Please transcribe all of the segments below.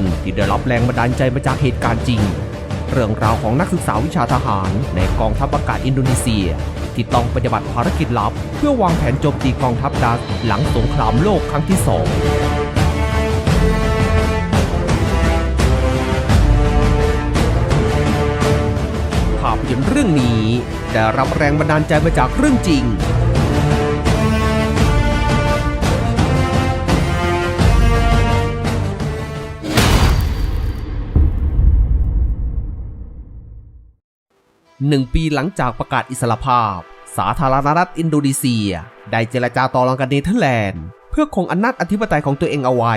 นตร์ที่ได้รับแรงบันดาลใจมาจากเหตุการณ์จริง เรื่องราวของนักศึกษาวิชาทหารในกองทัพอากาศอินโดนีเซีย ที่ต้องปฏิบัติภารกิจลับ เพื่อวางแผนโจมตีกองทัพดัสหลังสงครามโลกครั้งที่สองภาพยนตร์เรื่องนี้ได้รับแรงบันดาลใจมาจากเรื่องจริง หนึ่งปีหลังจากประกาศอิสรภาพ สาธารณรัฐอินโดนีเซีย ได้เจรจาต่อรองกับเนเธอร์แลนด์ เพื่อคงอำนาจอธิปไตยของตัวเองเอาไว้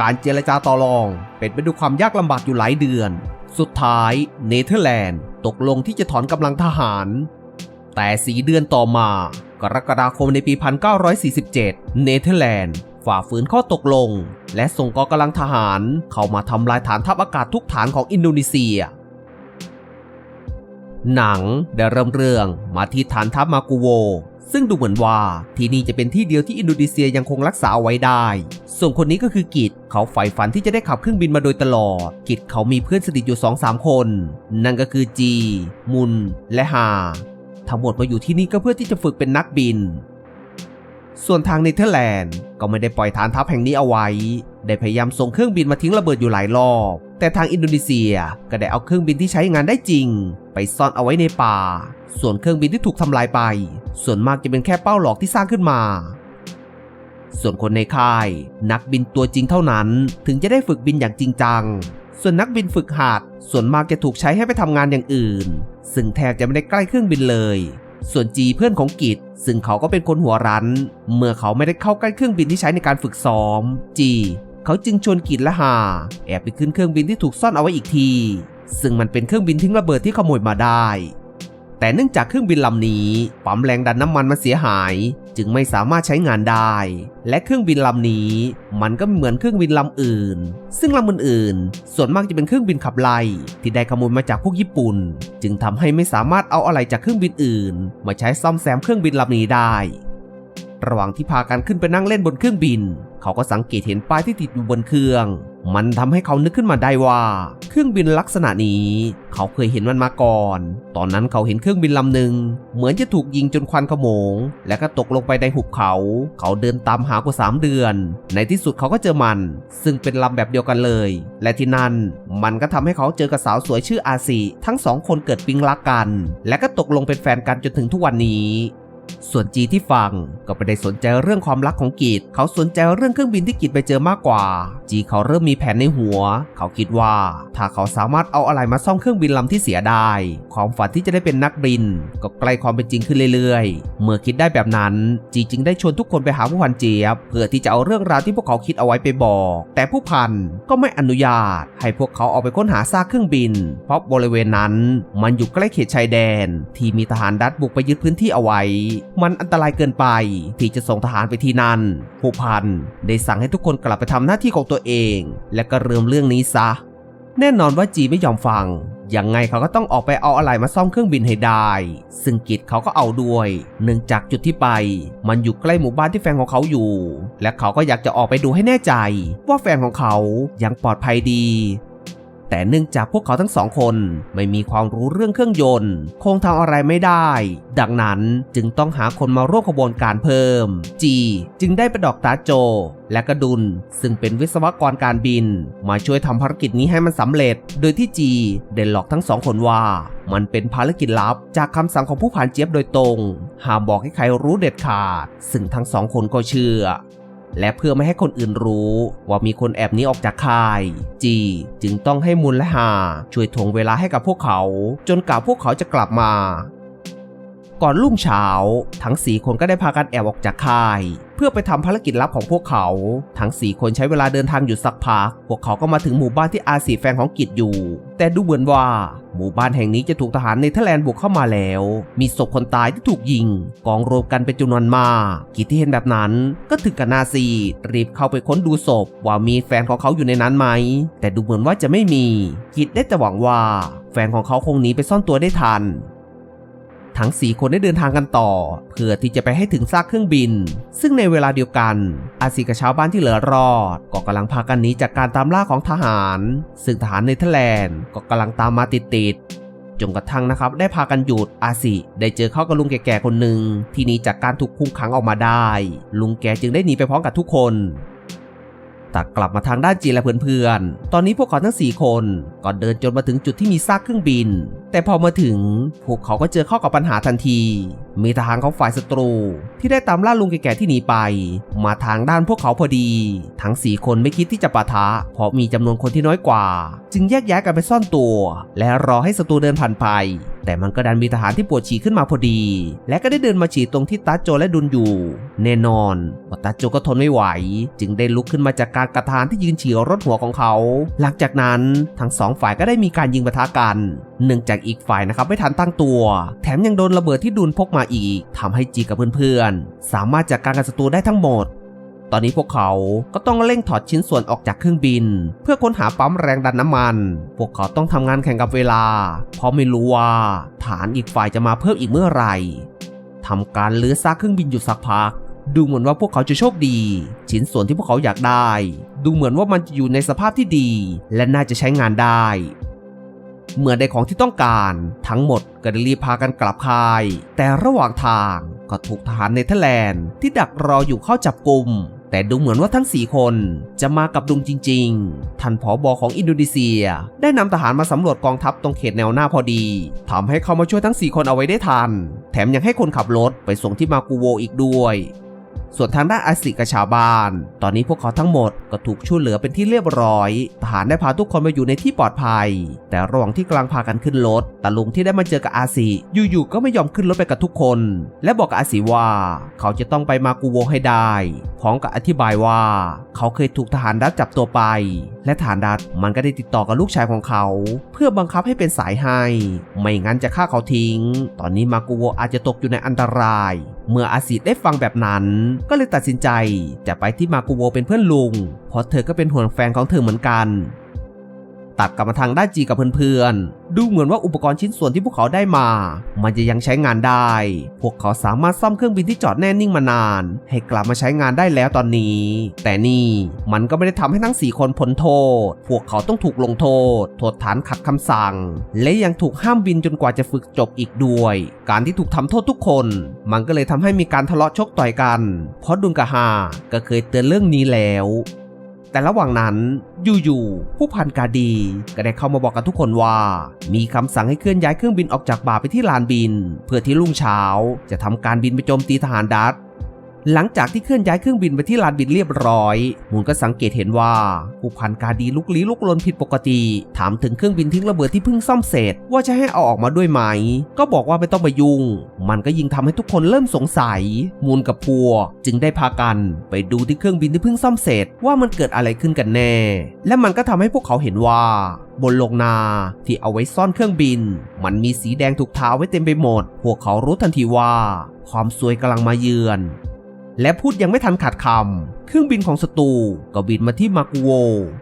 การเจรจาต่อรอง เป็นไปด้วยความยากลำบากอยู่หลายเดือน สุดท้ายเนเธอร์แลนด์ตกลงที่จะถอนกำลังทหาร แต่สีเดือนต่อมา กรกฎาคมในปี 1947 เนเธอร์แลนด์ฝ่าฝืนข้อตกลง และส่งกองกำลังทหารเข้ามาทำลายฐานทัพอากาศทุกฐานของอินโดนีเซีย หนังได้เริ่มเรื่องมาที่ฐานทัพมากูโว ซึ่งดูเหมือนว่าที่นี่จะเป็นที่เดียวที่อินโดนีเซียยังคงรักษาไว้ได้ ส่วนคนนี้ก็คือกิจเขาใฝ่ฝันที่จะได้ขับเครื่องบินมาโดยตลอด กิจเขามีเพื่อนสนิทอยู่2-3คน นั่นก็คือจี มุน และฮาทั้งหมดมาอยู่ที่นี่ก็เพื่อที่จะฝึกเป็นนักบิน ส่วนทางเนเธอร์แลนด์ก็ไม่ได้ปล่อยฐานทัพแห่งนี้เอาไว้ ได้พยายามส่งเครื่องบินมาทิ้งระเบิดอยู่หลายรอบ แต่ทางอินโดนีเซียก็ได้เอาเครื่องบินที่ใช้งานได้จริง ไปซ่อนเอาไว้ในป่า ส่วนเครื่องบินที่ถูกทำลายไป ส่วนมากจะเป็นแค่เป้าหลอกที่สร้างขึ้นมา ส่วนคนในค่าย นักบินตัวจริงเท่านั้น ถึงจะได้ฝึกบินอย่างจริงจัง ส่วนนักบินฝึกหัดส่วนมากจะถูกใช้ให้ไปทำงานอย่างอื่น ซึ่งแทบจะไม่ได้ใกล้เครื่องบินเลย ส่วนจีเพื่อนของกิจซึ่งเขาก็เป็นคนหัวรั้น เมื่อเขาไม่ได้เข้าใกล้เครื่องบินที่ใช้ในการฝึกซ้อมจี เขาจึงชวนกิจและหา แอบไปขึ้นเครื่องบินที่ถูกซ่อนเอาไว้อีกที ซึ่งมันเป็นเครื่องบินทิ้งระเบิดที่ขโมยมาได้ แต่เนื่องจากเครื่องบินลำนี้ปั๊มแรงดันน้ำมันมันเสียหาย จึงไม่สามารถใช้งานได้ และเครื่องบินลำนี้ มันก็เหมือนเครื่องบินลำอื่น ซึ่งลำอื่นๆ ส่วนมากจะเป็นเครื่องบินขับไล่ที่ได้ขโมยมาจากพวกญี่ปุ่น จึงทำให้ไม่สามารถเอาอะไรจากเครื่องบินอื่น มาใช้ซ่อมแซมเครื่องบินลำนี้ได้ ระหว่างที่พากันขึ้นไปนั่งเล่นบนเครื่องบิน เขาก็สังเกตเห็นป้ายที่ติดอยู่บนเครื่อง มันทำให้เขานึกขึ้นมาได้ว่า เครื่องบินลักษณะนี้ เขาเคยเห็นมันมาก่อน ตอนนั้นเขาเห็นเครื่องบินลำหนึ่งเหมือนจะถูกยิงจนควันขโมง และก็ตกลงไปในหุบเขา เขาเดินตามหากว่าสามเดือน ในที่สุดเขาก็เจอมัน ซึ่งเป็นลำแบบเดียวกันเลย และที่นั่น มันก็ทำให้เขาเจอกับสาวสวยชื่ออาซีทั้งสองคนเกิดปิ๊งรักกัน และก็ตกลงเป็นแฟนกันจนถึงทุกวันนี้ ส่วนจีที่ฟังก็ไม่ได้สนใจเรื่องความรักของกีดเขาสนใจเรื่องเครื่องบินที่กีดไปเจอมากกว่า จีเขาเริ่มมีแผนในหัว เขาคิดว่าถ้าเขาสามารถเอาอะไรมาซ่อมเครื่องบินลำที่เสียได้ ความฝันที่จะได้เป็นนักบิน ก็ใกล้ความเป็นจริงขึ้นเรื่อยๆ เมื่อคิดได้แบบนั้น จีจึงได้ชวนทุกคนไปหาผู้พันเจี๊ยบ เพื่อที่จะเอาเรื่องราวที่พวกเขาคิดเอาไว้ไปบอก แต่ผู้พันก็ไม่อนุญาต ให้พวกเขาออกไปค้นหาซากเครื่องบิน เพราะบริเวณนั้น มันอยู่ใกล้เขตชายแดน ที่มีทหารดัตบุกไปยึดพื้นที่เอาไว้มันอันตรายเกินไป ที่จะส่งทหารไปที่นั่น ผู้พันได้สั่งให้ทุกคนกลับไปทำหน้าที่ของตัวเอง และก็เริ่มเรื่องนี้ซะ แน่นอนว่าจีไม่ยอมฟังยังไงเขาก็ต้องออกไปเอาอะไรมาซ่อมเครื่องบินให้ได้ ซึ่งกิจเขาก็เอาด้วย เนื่องจากจุดที่ไป มันอยู่ใกล้หมู่บ้านที่แฟนของเขาอยู่ และเขาก็อยากจะออกไปดูให้แน่ใจ ว่าแฟนของเขายังปลอดภัยดี แต่เนื่องจากพวกเขาทั้งสองคนไม่มีความรู้เรื่องเครื่องยนต์ คงทำอะไรไม่ได้ ดังนั้นจึงต้องหาคนมาร่วมขบวนการเพิ่ม จีจึงได้ไปดอกตาโจ และกระดุลซึ่งเป็นวิศวกรการบิน มาช่วยทำภารกิจนี้ให้มันสำเร็จ โดยที่จีเด่นหลอกทั้งสองคนว่ามันเป็นภารกิจลับจากคำสั่งของผู้ผ่านเจี๊ยบโดยตรง ห้ามบอกให้ใครรู้เด็ดขาด ซึ่งทั้งสองคนก็เชื่อ และเพื่อไม่ให้คนอื่นรู้ว่ามีคนแอบหนี้ออกจากค่าย จีจึงต้องให้มุนและหาช่วยถ่วงเวลาให้กับพวกเขา จนกว่าพวกเขาจะกลับมา ก่อนรุ่งเช้า ทั้งสี่คนก็ได้พากันแอบออกจากค่าย เพื่อไปทำภารกิจลับของพวกเขา ทั้งสี่คนใช้เวลาเดินทางอยู่สักพัก พวกเขาก็มาถึงหมู่บ้านที่อาสีแฟนของกิจอยู่ แต่ดูเหมือนว่า หมู่บ้านแห่งนี้จะถูกทหารเนเธอร์แลนด์บุกเข้ามาแล้ว มีศพคนตายที่ถูกยิง กองรวมกันเป็นจำนวนมาก กิจที่เห็นแบบนั้นก็ถึงกับนาซีรีบเข้าไปค้นดูศพว่ามีแฟนของเขาอยู่ในนั้นไหม แต่ดูเหมือนว่าจะไม่มี กิจได้แต่หวังว่า แฟนของเขาคงหนีไปซ่อนตัวได้ทัน ทั้ง 4 คนได้เดินทางกันต่อ เพื่อที่จะไปให้ถึงซากเครื่องบิน ซึ่งในเวลาเดียวกัน อาซีกับชาวบ้านที่เหลือรอด ก็กำลังพากันหนีจากการตามล่าของทหาร ซึ่งทหารเนเธอร์แลนด์ก็กำลังตามมาติดๆจนกระทั่งนะครับได้พากันหยุดอาสิได้เจอเข้ากับลุงแก่ๆคนหนึ่งที่หนีจากการถูกคุมขังออกมาได้ ลุงแกจึงได้หนีไปพร้อมกับทุกคนแตัดกลับมาทางด้านจีนและเพื่อนๆ ตอนนี้พวกเขาทั้ง 4 คน ก็เดินจนมาถึงจุดที่มีซากเครื่องบิน แต่พอมาถึงพวกเขาก็เจอเข้ากับปัญหาทันที มีทหารของฝ่ายศัตรู ที่ได้ตามล่าลุงแก่ๆที่หนีไป มาทางด้านพวกเขาพอดี ทั้งสี่คนไม่คิดที่จะปะทะ เพราะมีจำนวนคนที่น้อยกว่า จึงแยกย้ายกันไปซ่อนตัว และรอให้ศัตรูเดินผ่านไป แต่มันก็ดันมีทหารที่ปวดฉี่ขึ้นมาพอดี และก็ได้เดินมาฉี่ตรงที่ตัดโจและดุนอยู่ แน่นอนว่าตัดโจก็ทนไม่ไหว จึงได้ลุกขึ้นมาจากการกระทานที่ยืนฉี่รถหัวของเขา หลังจากนั้นทั้งสองฝ่ายก็ได้มีการยิงปะทะกัน เนื่องจากอีกฝ่ายนะครับไม่ทันตั้งตัว แถมยังโดนระเบิดที่ดุนพกมาอีกทำให้จีกับเพื่อนๆ สามารถจัดการกับศัตรูได้ทั้งหมด ตอนนี้พวกเขาก็ต้องเร่งถอดชิ้นส่วนออกจากเครื่องบิน เพื่อค้นหาปั๊มแรงดันน้ำมัน พวกเขาต้องทำงานแข่งกับเวลา เพราะไม่รู้ว่าฐานอีกฝ่ายจะมาเพิ่มอีกเมื่อไหร่ทำการเลื้อซากเครื่องบินอยู่สักพัก ดูเหมือนว่าพวกเขาจะโชคดี ชิ้นส่วนที่พวกเขาอยากได้ ดูเหมือนว่ามันจะอยู่ในสภาพที่ดี และน่าจะใช้งานได้เมื่อได้ของที่ต้องการทั้งหมดก็ได้รีบพากันกลับค่าย แต่ระหว่างทางก็ถูกทหารเนเธอร์แลนด์ที่ดักรออยู่เข้าจับกลุ่ม แต่ดูเหมือนว่าทั้ง 4 คนจะมากับดุงจริง ๆ ท่านผอบอของอินโดนีเซีย ได้นำทหารมาสำรวจกองทัพตรงเขตแนวหน้าพอดีทำให้เขามาช่วยทั้ง 4 คนเอาไว้ได้ทัน แถมยังให้คนขับรถไปส่งที่มากูโวอีกด้วย ส่วนทางด้านอาสิกับชาวบ้าน ตอนนี้พวกเขาทั้งหมดก็ถูกช่วยเหลือเป็นที่เรียบร้อย ทหารได้พาทุกคนมาอยู่ในที่ปลอดภัย แต่ระหว่างที่กำลังพากันขึ้นรถตาลุงที่ได้มาเจอกับอาสิอยู่ๆก็ไม่ยอมขึ้นรถไปกับทุกคน และบอกกับอาสิว่า เขาจะต้องไปมากูโวให้ได้พร้อมกับอธิบายว่า เขาเคยถูกทหารดัตจับตัวไป และทหารดัตมันก็ได้ติดต่อกับลูกชายของเขา เพื่อบังคับให้เป็นสายให้ ไม่งั้นจะฆ่าเขาทิ้ง ตอนนี้มากูโวอาจจะตกอยู่ในอันตราย เมื่ออาสิได้ฟังแบบนั้น ก็เลยตัดสินใจจะไปที่มากุโวเป็นเพื่อนลุง เพราะเธอก็เป็นห่วงแฟนของเธอเหมือนกัน ตัดกลับมาทางด้านจีกับเพื่อนๆ ดูเหมือนว่าอุปกรณ์ชิ้นส่วนที่พวกเขาได้มา มันจะยังใช้งานได้ พวกเขาสามารถซ่อมเครื่องบินที่จอดแน่นิ่งมานาน ให้กลับมาใช้งานได้แล้วตอนนี้ แต่นี่มันก็ไม่ได้ทำให้ทั้ง 4 คนพ้นโทษ พวกเขาต้องถูกลงโทษ โทษฐานขัดคำสั่ง และยังถูกห้ามบินจนกว่าจะฝึกจบอีกด้วย การที่ถูกทำโทษทุกคน มันก็เลยทำให้มีการทะเลาะชกต่อยกัน เพราะดุนกะฮาก็เคยเตือนเรื่องนี้แล้ว แต่ระหว่างนั้นอยู่ๆผู้พันกาดีก็ได้เข้ามาบอกกับทุกคนว่า มีคำสั่งให้เคลื่อนย้ายเครื่องบินออกจากบ่าไปที่ลานบิน เพื่อที่รุ่งเช้าจะทำการบินไปโจมตีทหารดัต หลังจากที่เคลื่อนย้ายเครื่องบินไปที่ลานบินเรียบร้อย มูลก็สังเกตเห็นว่าผู้พันกาดีลุกลี้ลุกลนผิดปกติ ถามถึงเครื่องบินทิ้งระเบิดที่เพิ่งซ่อมเสร็จ ว่าจะให้เอาออกมาด้วยไหม ก็บอกว่าไม่ต้องไปยุ่ง มันก็ยิ่งทำให้ทุกคนเริ่มสงสัย มูลกับพวจึงได้พากัน ไปดูที่เครื่องบินที่เพิ่งซ่อมเสร็จ ว่ามันเกิดอะไรขึ้นกันแน่ และมันก็ทำให้พวกเขาเห็นว่าบนโลงนาที่เอาไว้ซ่อนเครื่องบิน มันมีสีแดงถูกทาไว้เต็มไปหมด พวกเขารู้ทันทีว่า ความซวยกำลังมาเยือน และพูดยังไม่ทันขาดคำเครื่องบินของศัตรูก็บินมาที่มากูโว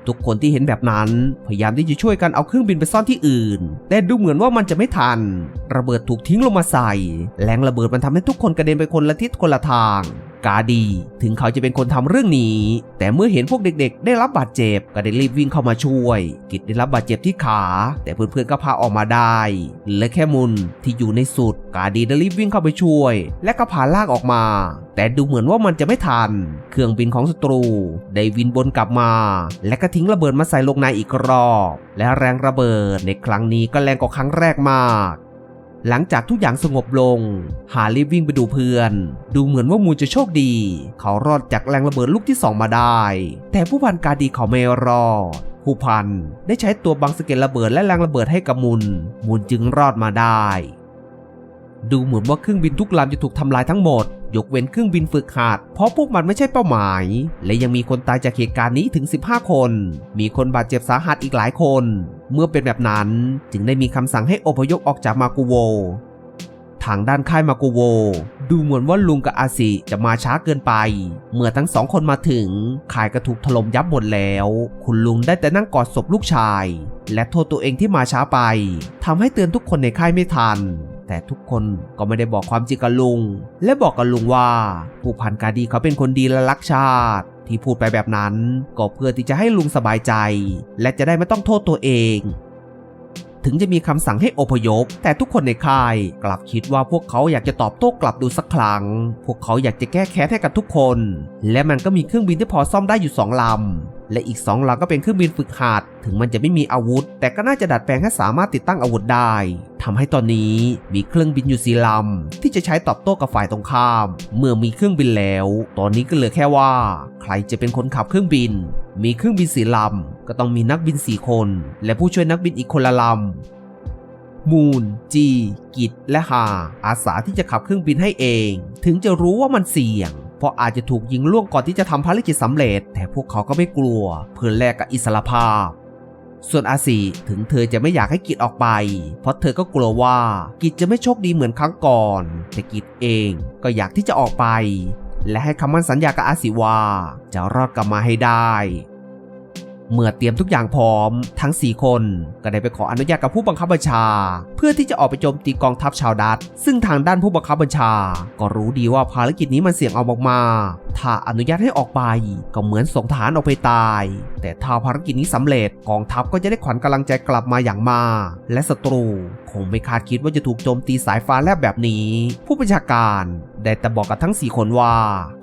ทุกคนที่เห็นแบบนั้น พยายามที่จะช่วยกันเอาเครื่องบินไปซ่อนที่อื่น แต่ดูเหมือนว่ามันจะไม่ทัน ระเบิดถูกทิ้งลงมาใส่แรงระเบิดมันทำให้ทุกคนกระเด็นไปคนละทิศคนละทาง กาดีถึงเขาจะเป็นคนทำเรื่องนี้ แต่เมื่อเห็นพวกเด็กๆ ได้รับบาดเจ็บก็ได้รีบวิ่งเข้ามาช่วย กิจได้รับบาดเจ็บที่ขา แต่เพื่อนๆก็พาออกมาได้ และแค่มุนที่อยู่ในสุด กาดีได้รีบวิ่งเข้าไปช่วย และก็พาลากออกมา แต่ดูเหมือนว่ามันจะไม่ทัน เครื่องบินของศัตรู ได้วินบนกลับมา และก็ทิ้งระเบิดมาใส่ลงในอีกรอบ และแรงระเบิดในครั้งนี้ก็แรงกว่าครั้งแรกมาก หลังจากทุกอย่างสงบลง หารีบวิ่งไปดูเพื่อน ดูเหมือนว่ามูลจะโชคดี เขารอดจากแรงระเบิดลูกที่สองมาได้ แต่ผู้พันกาดีเขาไม่รอดผู้พันได้ใช้ตัวบังสเก็ตระเบิดและแรงระเบิดให้กับมูนมูนจึงรอดมาได้ ดูเหมือนว่าเครื่องบินทุกลำจะถูกทำลายทั้งหมด ยกเว้นเครื่องบินฝึกหัดเพราะพวกมันไม่ใช่เป้าหมาย และยังมีคนตายจากเหตุการณ์นี้ถึง 15 คน มีคนบาดเจ็บสาหัสอีกหลายคน เมื่อเป็นแบบนั้นจึงได้มีคำสั่งให้อพยพออกจากมากูโว ทางด้านค่ายมากูโว ดูเหมือนว่าลุงกับอาสิจะมาช้าเกินไป เมื่อทั้งสองคนมาถึงค่ายก็ถูกถล่มยับหมดแล้ว คุณลุงได้แต่นั่งกอดศพลูกชาย และโทษตัวเองที่มาช้าไปทำให้เตือนทุกคนในค่ายไม่ทัน แต่ทุกคนก็ไม่ได้บอกความจริงกับลุง และบอกกับลุงว่า ผู้พันกาดีเขาเป็นคนดีและรักชาติ ที่พูดไปแบบนั้น ก็เพื่อที่จะให้ลุงสบายใจ และจะได้ไม่ต้องโทษตัวเองถึงจะมีคำสั่งให้อพยพ แต่ทุกคนในค่ายกลับคิดว่าพวกเขาอยากจะตอบโต้กลับดูสักครั้ง พวกเขาอยากจะแก้แค้นให้กับทุกคน และมันก็มีเครื่องบินที่พอซ่อมได้อยู่สองลำ และอีกสองลำก็เป็นเครื่องบินฝึกหัด ถึงมันจะไม่มีอาวุธ แต่ก็น่าจะดัดแปลงให้สามารถติดตั้งอาวุธได้ ทำให้ตอนนี้มีเครื่องบินอยู่สี่ลำที่จะใช้ตอบโต้กับฝ่ายตรงข้าม เมื่อมีเครื่องบินแล้ว ตอนนี้ก็เหลือแค่ว่า ใครจะเป็นคนขับเครื่องบิน มีเครื่องบินสี่ลำก็ต้องมีนักบินสี่คน และผู้ช่วยนักบินอีกคนละลำมูนจี กิจและฮาอาสาที่จะขับเครื่องบินให้เอง ถึงจะรู้ว่ามันเสี่ยงเพราะอาจจะถูกยิงล่วงก่อนที่จะทำภารกิจสำเร็จ แต่พวกเขาก็ไม่กลัว เพื่อแลกกับอิสรภาพ ส่วนอาสีถึงเธอจะไม่อยากให้กิจออกไป เพราะเธอก็กลัวว่ากิจจะไม่โชคดีเหมือนครั้งก่อน แต่กิจเองก็อยากที่จะออกไป และให้คำมั่นสัญญากับอาสีว่าจะรอดกลับมาให้ได้ เมื่อเตรียมทุกอย่างพร้อม ทั้ง 4 คนก็ได้ไปขออนุญาตกับผู้บังคับบัญชา เพื่อที่จะออกไปโจมตีกองทัพชาวดัตช์ซึ่งทางด้านผู้บังคับบัญชา ก็รู้ดีว่าภารกิจนี้มันเสี่ยงเอามากๆถ้าอนุญาตให้ออกไป ก็เหมือนส่งทหารออกไปตาย แต่ถ้าภารกิจนี้สำเร็จกองทัพก็จะได้ขวัญกำลังใจกลับมาอย่างมากและศัตรู คงไม่คาดคิดว่าจะถูกโจมตีสายฟ้าแลบแบบนี้ ผู้บัญชาการ ได้แต่บอกกับทั้ง4คนว่า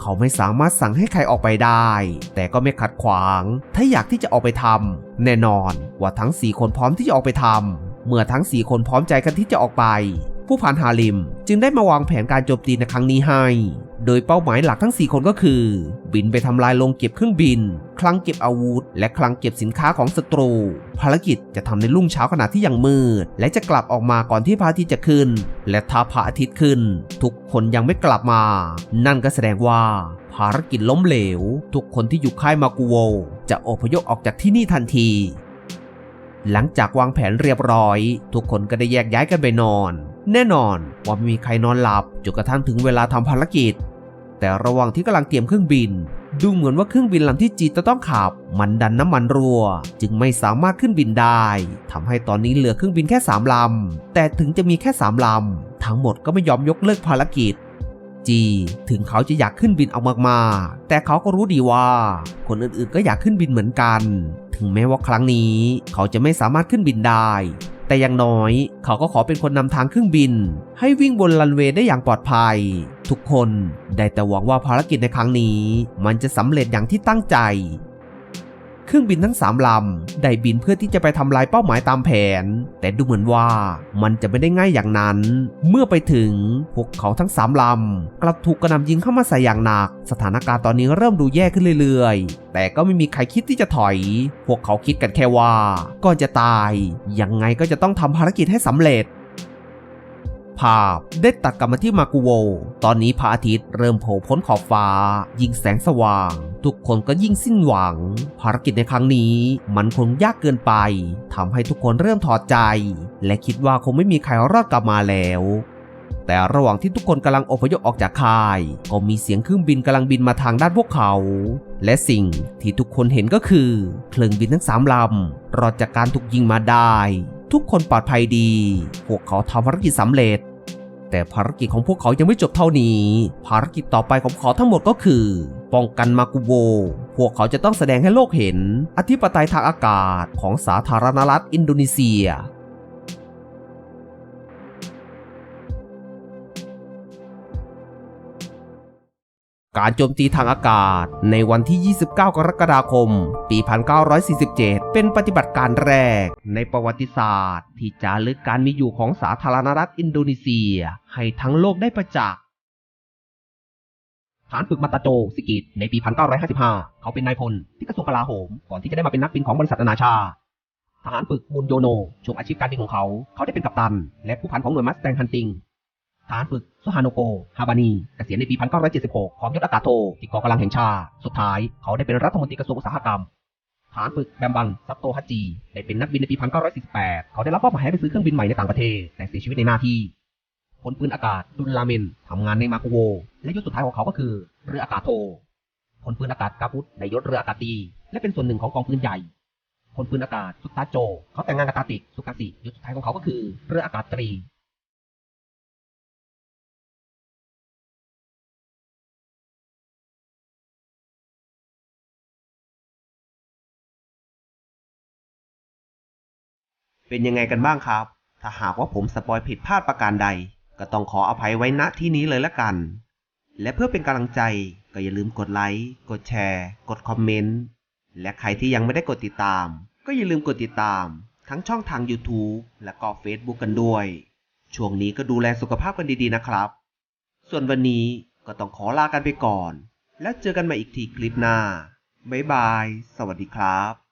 เขาไม่สามารถสั่งให้ใครออกไปได้ แต่ก็ไม่ขัดขวาง ถ้าอยากที่จะออกไปทำแน่นอนว่าทั้ง4คนพร้อมที่จะออกไปทำเมื่อทั้ง4คนพร้อมใจกันที่จะออกไป ผู้พันฮาลิมจึงได้มาวางแผนการโจมตีในครั้งนี้ให้ โดยเป้าหมายหลักทั้ง 4 คนก็คือ บินไปทำลายโรงเก็บเครื่องบิน คลังเก็บอาวุธ และคลังเก็บสินค้าของศัตรู ภารกิจจะทำในรุ่งเช้าขณะที่ยังมืด และจะกลับออกมาก่อนที่พระอาทิตย์จะขึ้น และถ้าพระอาทิตย์ขึ้น ทุกคนยังไม่กลับมา นั่นก็แสดงว่า ภารกิจล้มเหลว ทุกคนที่อยู่ค่ายมากูโว จะอพยพออกจากที่นี่ทันทีหลังจากวางแผนเรียบร้อย ทุกคนก็ได้แยกย้ายกันไปนอน แน่นอนว่าไม่มีใครนอนหลับจนกระทั่งถึงเวลาทำภารกิจ แต่ระหว่างที่กำลังเตรียมเครื่องบิน ดูเหมือนว่าเครื่องบินลำที่จีจะต้องขับ มันดันน้ำมันรั่ว จึงไม่สามารถขึ้นบินได้ทำให้ตอนนี้เหลือเครื่องบินแค่3ลำแต่ถึงจะมีแค่3ลำทั้งหมดก็ไม่ยอมยกเลิกภารกิจจีถึงเขาจะอยากขึ้นบินเอามากๆ แต่เขาก็รู้ดีว่า คนอื่นๆก็อยากขึ้นบินเหมือนกัน ถึงแม้ว่าครั้งนี้เขาจะไม่สามารถขึ้นบินได้ แต่อย่างน้อยเขาก็ขอเป็นคนนำทางเครื่องบิน ให้วิ่งบนรันเวย์ได้อย่างปลอดภัย ทุกคนได้แต่หวังว่าภารกิจในครั้งนี้ มันจะสำเร็จอย่างที่ตั้งใจ รื่องบินทั้งสามลำ ได้บินเพื่อที่จะไปทำลายเป้าหมายตามแผน แต่ดูเหมือนว่ามันจะไม่ได้ง่ายอย่างนั้น เมื่อไปถึงพวกเขาทั้งสามลำ กลับถูกกระหน่ำยิงเข้ามาใส่อย่างหนัก สถานการณ์ตอนนี้เริ่มดูแย่ขึ้นเรื่อยๆ แต่ก็ไม่มีใครคิดที่จะถอย พวกเขาคิดกันแค่ว่าก่อนจะตาย ยังไงก็จะต้องทำภารกิจให้สำเร็จภาพได้ตัดกลับมาที่มากุโว ตอนนี้พระอาทิตย์เริ่มโผล่พ้นขอบฟ้า ยิงแสงสว่าง ทุกคนก็ยิ่งสิ้นหวัง ภารกิจในครั้งนี้ มันคงยากเกินไปทำให้ทุกคนเริ่มถอดใจ และคิดว่าคงไม่มีใครรอดกลับมาแล้วแต่ระหว่างที่ทุกคนกำลังอพยพออกจากค่าย ก็มีเสียงเครื่องบินกำลังบินมาทางด้านพวกเขา และสิ่งที่ทุกคนเห็นก็คือ เครื่องบินทั้งสามลำรอดจากการถูกยิงมาได้ ทุกคนปลอดภัยดี พวกเขาทำภารกิจสำเร็จ แต่ภารกิจของพวกเขายังไม่จบเท่านี้ ภารกิจต่อไปของเขาทั้งหมดก็คือ ป้องกันมากุโวพวกเขาจะต้องแสดงให้โลกเห็น อธิปไตยทางอากาศของสาธารณรัฐอินโดนีเซียการโจมตีทางอากาศในวันที่ 29 กรกฎาคม ปี 1947 เป็นปฏิบัติการแรกในประวัติศาสตร์ ที่จารึกการมีอยู่ของสาธารณรัฐอินโดนีเซีย ให้ทั้งโลกได้ประจักษ์านฝึกมาตาโจสิกิตในปี 1955 เขาเป็นนายพลที่กระทรวงกลาโหม ก่อนที่จะได้มาเป็นนักบินของบริษัทนานาชาทหารฝึกมุนโยโนช่วงอาชีพการบินของเขา เขาได้เป็นกัปตัน และผู้พันของหน่วยมัสแตงฮันติงฐานฝึกสฮานโก ฮาบานีเกษียณในปี 1976ของยศอากาศโทที่กองกำลังแห่งชาติ สุดท้ายเขาได้เป็นรัฐมนตรีกระทรวงอุตสาหกรรม ฐานฝึกแบมบัง ซับโตฮัจจี ได้เป็นนักบินในปี 1948 เขาได้รับมอบหมายให้ไปซื้อเครื่องบินใหม่ในต่างประเทศ แต่เสียชีวิตในหน้าที่ พลปืนอากาศดุลลาเมนทำงานในมาโกโว และยศสุดท้ายของเขาก็คือ เรืออากาศโทพลปืนอากาศกาพุตในยศเรืออากาศตี และเป็นส่วนหนึ่งของกองปืนใหญ่พลปืนอากาศสุตาโจ เขาแต่งงานกับตาติกสุกาสิยศสุดท้ายของเขาก็คือ เรืออากาศตรีเป็นยังไงกันบ้างครับ ถ้าหากว่าผมสปอยผิดพลาดประการใด ก็ต้องขออภัยไว้ณที่นี้เลยละกัน และเพื่อเป็นกำลังใจก็อย่าลืมกดไลค์ กดแชร์ กดคอมเมนต์ และใครที่ยังไม่ได้กดติดตาม ก็อย่าลืมกดติดตาม ทั้งช่องทาง YouTube และก็ Facebook กันด้วย ช่วงนี้ก็ดูแลสุขภาพกันดีๆนะครับ ส่วนวันนี้ก็ต้องขอลากันไปก่อน แล้วเจอกันใหม่อีกทีคลิปหน้าบ๊ายบาย สวัสดีครับ